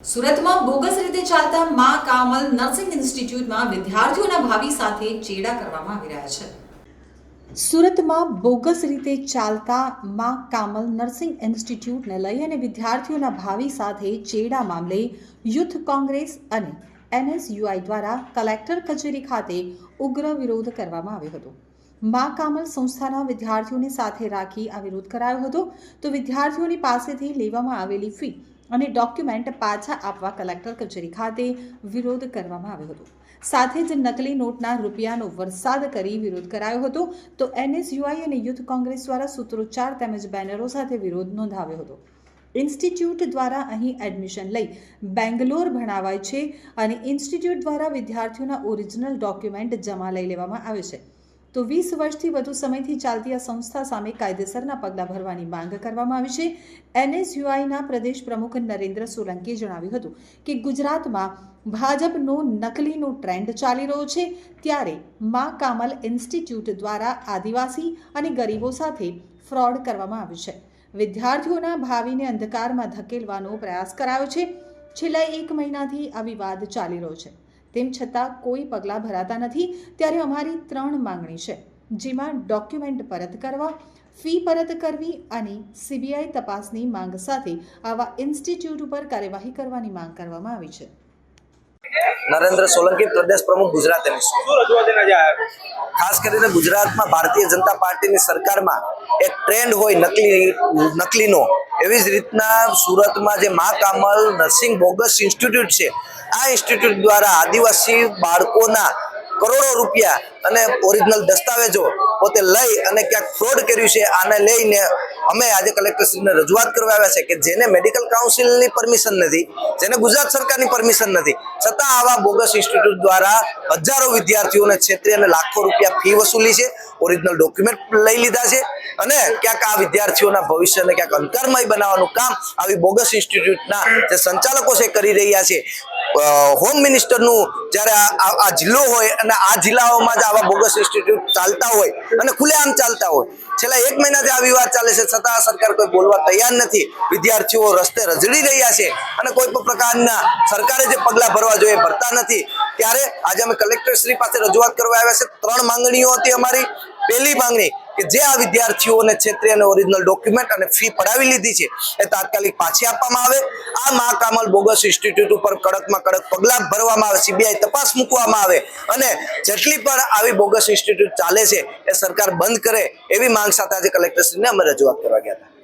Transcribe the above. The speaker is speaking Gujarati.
સુરતમાં બોગસ રીતે ચાલતા મા કામલ નર્સિંગ ઇન્સ્ટિટ્યૂટમાં વિદ્યાર્થીઓના ભાવિ સાથે ચેડા કરવામાં આવી રહ્યા છે. સુરતમાં બોગસ રીતે ચાલતા મા કામલ નર્સિંગ ઇન્સ્ટિટ્યૂટને લઈ અને વિદ્યાર્થીઓના ભાવિ સાથે ચેડા મામલે યુથ કોંગ્રેસ અને એનએસયુઆઈ દ્વારા કલેક્ટર કચેરી ખાતે ઉગ્ર વિરોધ કરવામાં આવ્યો હતો. મા કામલ સંસ્થાના વિદ્યાર્થીઓને સાથે રાખી આ વિરોધ કરાયો હતો. તો વિદ્યાર્થીઓની પાસેથી લેવામાં આવેલી ફી અને ડોક્યુમેન્ટ પાછા આપવા કલેક્ટર કચેરી ખાતે વિરોધ કરવામાં આવ્યો હતો. સાથે જ નકલી નોટના રૂપિયાનો વરસાદ કરી વિરોધ કરાયો હતો. તો એનએસયુઆઈ અને યુથ કોંગ્રેસ દ્વારા સૂત્રોચ્ચાર તેમજ બેનરો સાથે વિરોધ નોંધાવ્યો હતો. ઇન્સ્ટિટ્યૂટ દ્વારા અહીં એડમિશન લઈ બેંગ્લોર ભણાવાય છે અને ઇન્સ્ટિટ્યૂટ દ્વારા વિદ્યાર્થીઓના ઓરિજિનલ ડોક્યુમેન્ટ જમા લઈ લેવામાં આવે છે. તો વીસ વર્ષથી વધુ સમયથી ચાલતી આ સંસ્થા સામે કાયદેસરના પગલાં ભરવાની માંગ કરવામાં આવી છે. એનએસયુઆઈના પ્રદેશ પ્રમુખ નરેન્દ્ર સોલંકીએ જણાવ્યું હતું કે ગુજરાતમાં ભાજપનો નકલીનો ટ્રેન્ડ ચાલી રહ્યો છે. ત્યારે મા કામલ ઇન્સ્ટિટ્યૂટ દ્વારા આદિવાસી અને ગરીબો સાથે ફ્રોડ કરવામાં આવ્યું છે. વિદ્યાર્થીઓના ભાવિને અંધકારમાં ધકેલવાનો પ્રયાસ કરાયો છે. છેલ્લા એક મહિનાથી આ વિવાદ ચાલી રહ્યો છે. તેમ છતાં કોઈ પગલાં ભરાતા નથી. ત્યારે અમારી ત્રણ માંગણી છે. જેમાં ડોક્યુમેન્ટ પરત કરવા, ફી પરત કરવી અને સીબીઆઈ તપાસની માંગ સાથે આવા ઇન્સ્ટિટ્યૂટ ઉપર કાર્યવાહી કરવાની માંગ કરવામાં આવી છે. નરેન્દ્ર સોલંકી પ્રદેશ પ્રમુખ ગુજરાત ખાસ કરીને ગુજરાતમાં ભારતીય જનતા પાર્ટીની સરકારમાં એક ટ્રેન્ડ હોય નકલી નકલીનો, એવી જ રીતના સુરતમાં જે મા કામલ નર્સિંગ બોગસ ઇન્સ્ટિટ્યૂટ છે, આ ઇન્સ્ટિટ્યૂટ દ્વારા આદિવાસી બાળકોના કરોડો રૂપિયા અને ઓરિજિનલ દસ્તાવેજો પોતે લઈ અને ક્યાંક ફ્રોડ કર્યું છે, આને લઈને અમે આજે કલેક્ટરશ્રીને રજૂઆત કરવા આવ્યા છે કે જેને મેડિકલ કાઉન્સિલની પરમિશન નથી, જેને ગુજરાત સરકારની પરમિશન નથી, છતાં આવા બોગસ ઇન્સ્ટિટ્યૂટ દ્વારા હજારો વિદ્યાર્થીઓને છેતરી અને લાખો રૂપિયા ફી વસૂલી છે ઓરિજિનલ ડોક્યુમેન્ટ લઈ લીધા છે અને ક્યાંક આ વિદ્યાર્થીઓના ભવિષ્યને ક્યાંક અંતરમય બનાવવાનું કામ આવી બોગસ ઇન્સ્ટિટ્યૂટના જે સંચાલકો છે કરી રહ્યા છે. હોમ મિનિસ્ટરનું જ્યારે આ- જિલ્લો હોય અને આ જિલ્લાઓમાં જ આવા બોગસ ઇન્સ્ટિટ્યૂટ ચાલતા હોય અને ખુલ્લેઆમ ચાલતા હોય. છેલ્લા એક મહિનાથી આ વિવાદ ચાલે છે. છતાં સરકાર કોઈ બોલવા તૈયાર નથી. વિદ્યાર્થીઓ રસ્તે રજડી રહ્યા છે અને કોઈ પણ પ્રકારના સરકારે જે પગલાં ભરવા જોઈએ ભરતા નથી. ત્યારે આજે અમે કલેક્ટરશ્રી પાસે રજૂઆત કરવા આવ્યા છે. ત્રણ માંગણીઓ હતી અમારી. પહેલી માંગણી કે જે આ વિદ્યાર્થીઓને છેતરી અને ઓરિજિનલ ડોક્યુમેન્ટ અને ફી પડાવી લીધી છે, એ તાત્કાલિક પાછી આપવામાં આવે. આ મા કામલ બોગસ ઇન્સ્ટિટ્યૂટ ઉપર કડકમાં કડક પગલાં ભરવામાં આવે સીબીઆઈ તપાસ મૂકવામાં આવે અને જેટલી પણ આવી બોગસ ઇન્સ્ટિટ્યૂટ ચાલે છે, એ સરકાર બંધ કરે એવી માંગ સાથે આજે કલેક્ટરશ્રીને અમે રજૂઆત કરવા ગયા હતા.